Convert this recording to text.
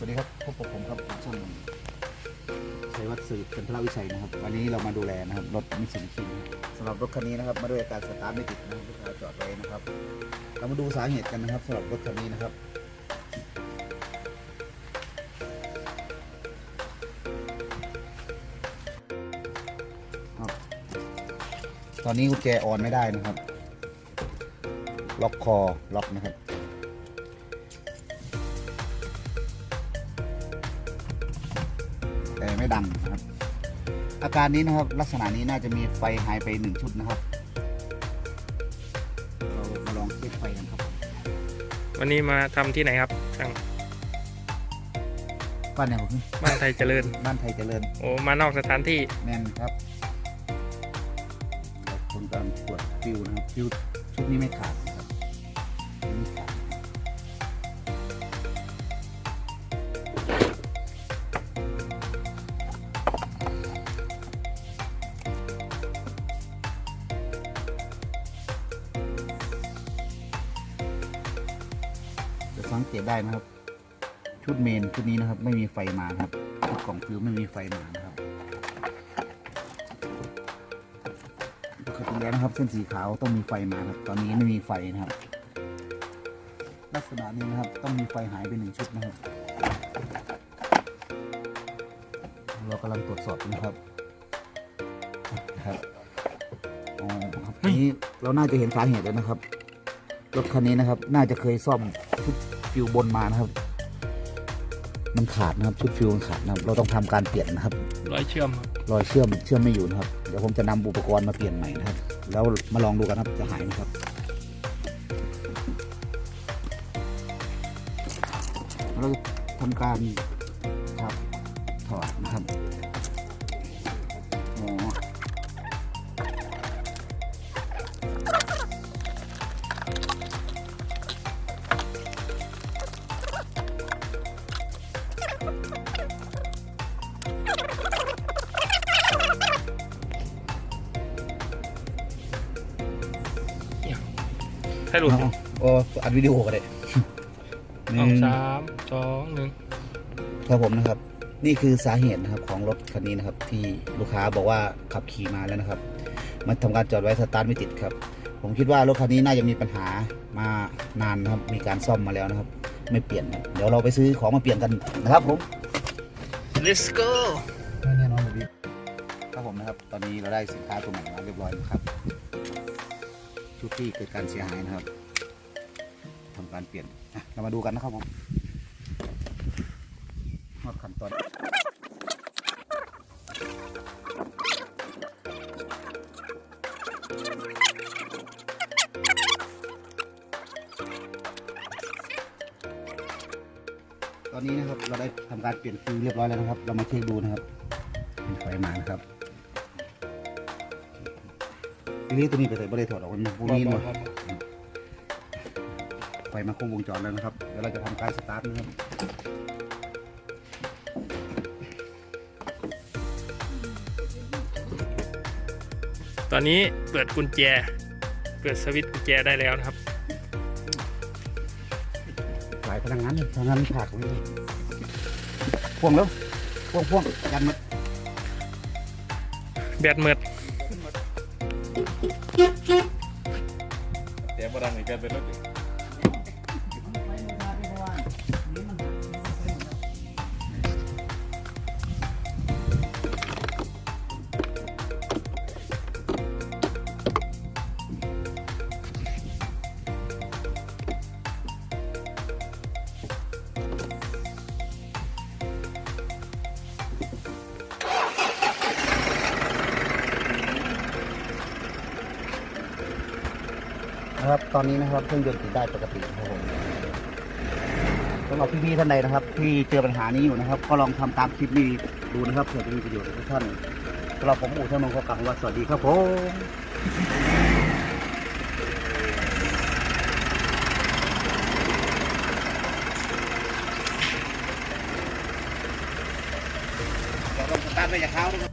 สวัสดีครับพบกับผมครับช่างชัยวัฒน์สืบจันทรวิชัยนะครับ วันนี้เรามาดูแลนะครับรถมิตซูบิชิสำหรับรถคันนี้นะครับ มาด้วยอาการสตาร์ทไม่ติดนะครับลูกค้าจอดไว้นะครับ เรามาดูสาเหตุกันนะครับสำหรับรถคันนี้นะครับครับตอนนี้กุญแจออนไม่ได้นะครับ ล็อกคอล็อกนะครับ ไม่ดังนะครับ อาการนี้นะครับลักษณะนี้น่าจะมีไฟหายไปหนึ่งชุดนะครับเรามาลองเช็คไฟกันครับวันนี้มาทำที่ไหนครับช่างบ้านไหนผมบ้านไทยเจริญ บ้านไทยเจริญ โอ้มานอกสถานที่แมนครับเราทำการตรวจฟิวนะครับฟิวชุดนี้ไม่ขาด สังเกตได้นะครับ ชุดเมนชุดนี้นะครับ ไม่มีไฟมาครับชุดกล่องฟิวไม่มีไฟมานะครับปกติแล้วนะครับ เส้นสีขาวต้องมีไฟมาครับ ตอนนี้ไม่มีไฟนะครับ ลักษณะนี้นะครับ ต้องมีไฟหายไปหนึ่งชุดนะครับ เรากำลังตรวจสอบอยู่นะครับครับอ๋อครับทีนี้เราน่าจะเห็นสาเหตุแล้วนะครับ รถคันนี้นะครับ น่าจะเคยซ่อมชุดฟิวบนมานะครับ มันขาดนะครับชุดฟิวมันขาดนะครับ เราต้องทำการเปลี่ยนนะครับร้อยเชื่อมครับรอยเชื่อมเชื่อมไม่อยู่นะครับ เดี๋ยวผมจะนำอุปกรณ์มาเปลี่ยนใหม่นะครับ แล้วมาลองดูกันครับจะหายไหมครับเราจะทำการครับถอดนะครับ ถ้หลุดเอาโอ้อัดวิดีโอก็ได้สองสามสองหนึ่งครับผมนะครับ นี่คือสาเหตุนะครับของรถคันนี้นะครับ ที่ลูกค้าบอกว่าขับขี่มาแล้วนะครับ มันทำการจอดไว้สตาร์ทไม่ติดครับ ผมคิดว่ารถคันนี้น่าจะมีปัญหามานานนะครับ มีการซ่อมมาแล้วนะครับ ไม่เปลี่ยนนะเดี๋ยวเราไปซื้อของมาเปลี่ยนกันนะครับผม let's go แน่นอนเลยครับผมนะครับ ตอนนี้เราได้สินค้าตัวใหม่มาเรียบร้อยนะครับ ชุดที่เกิดการเสียหายนะครับทำการเปลี่ยนอะเรามาดูกันนะครับผมหมดขั้นตอน ตอนนี้นะครับเราได้ทำการเปลี่ยนฟิวเรียบร้อยแล้วนะครับ เรามาเช็คดูนะครับเป็นไฟมานะครับทีนี้ตัวนี้ไปใส่บริถอดออกมันพวกนี้มาไฟมาครบวงจรแล้วนะครับเดี๋ยวเราจะทำการสตาร์ทนะครับตอนนี้เปิดกุญแจ เปิดสวิตช์กุญแจได้แล้วนะครับ หลายพลังงานเลยพลังงานขาดเลยพ่วงแล้วพ่วงพ่วงยันมาแบตเมิดแต่บรังนี่แกเป็นรถ นะครับ ตอนนี้นะครับเครื่องยนต์ติดได้ปกติครับผมสำหรับพี่ๆท่านใดนะครับ ที่เจอปัญหานี้อยู่นะครับ ก็ลองทำตามคลิปนี้ดูนะครับเผื่อจะมีประโยชน์กับทุกท่านสำหรับผมอู่ช่างนงขอกล่าวคำว่าสวัสดีครับผมเดี๋ยวเราสตาร์ทไปจากเท้าด้วย